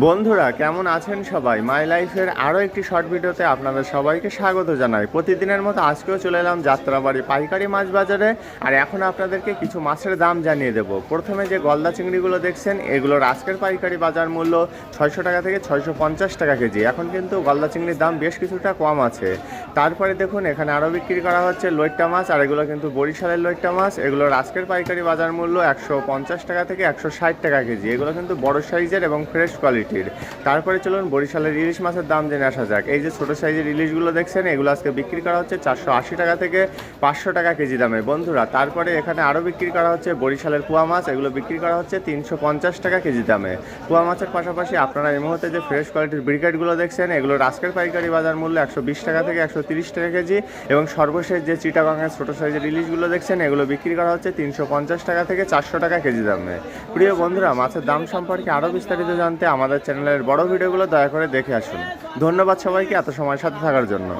বন্ধুরা, কেমন আছেন সবাই? মাই লাইফের আরও একটি শর্ট ভিডিওতে আপনাদের সবাইকে স্বাগত জানাই। প্রতিদিনের মতো আজকেও চলে এলাম যাত্রাবাড়ি পাইকারি মাছ বাজারে। আর এখন আপনাদেরকে কিছু মাছের দাম জানিয়ে দেব। প্রথমে যে গলদা চিংড়িগুলো দেখছেন, এগুলোর আজকের পাইকারি বাজার মূল্য ছয়শো টাকা থেকে ছয়শো পঞ্চাশ টাকা কেজি। এখন কিন্তু গলদা চিংড়ির দাম বেশ কিছুটা কম আছে। তারপরে দেখুন, এখানে আরও বিক্রি করা হচ্ছে লইট্টা মাছ, আর এগুলো কিন্তু বরিশালের লইট্টা মাছ। এগুলোর আজকের পাইকারি বাজার মূল্য একশো পঞ্চাশ টাকা থেকে একশো ষাট টাকা কেজি। এগুলো কিন্তু বড় সাইজের এবং ফ্রেশ কোয়ালিটির। তারপরে চলুন বরিশালের ইলিশ মাছের দাম জেনে আসা যাক। এই যে ছোটো সাইজের ইলিশগুলো দেখছেন, এগুলো আজকে বিক্রি করা হচ্ছে চারশো আশি টাকা থেকে পাঁচশো টাকা কেজি দামে। বন্ধুরা, তারপরে এখানে আরও বিক্রি করা হচ্ছে বরিশালের কুয়া মাছ, এগুলো বিক্রি করা হচ্ছে তিনশো পঞ্চাশ টাকা কেজি দামে। কুয়া মাছের পাশাপাশি আপনারা এই মুহূর্তে যে ফ্রেশ কোয়ালিটির ব্রিকেটগুলো দেখছেন, এগুলোর আজকের পাইকারি বাজার মূল্য একশো বিশ টাকা থেকে একশো তিরিশ টাকা কেজি এবং সর্বশেষ যে চিটাগাঙের ছোটো সাইজের ইলিশগুলো দেখছেন, এগুলো বিক্রি করা হচ্ছে তিনশো পঞ্চাশ টাকা থেকে চারশো টাকা কেজি দামে। প্রিয় বন্ধুরা, মাছের দাম সম্পর্কে আরও বিস্তারিত জানতে আমাদের চ্যানেলের বড় ভিডিওগুলো দয়া করে দেখে আসুন। ধন্যবাদ সবাইকে এত সময় সাথে থাকার জন্য।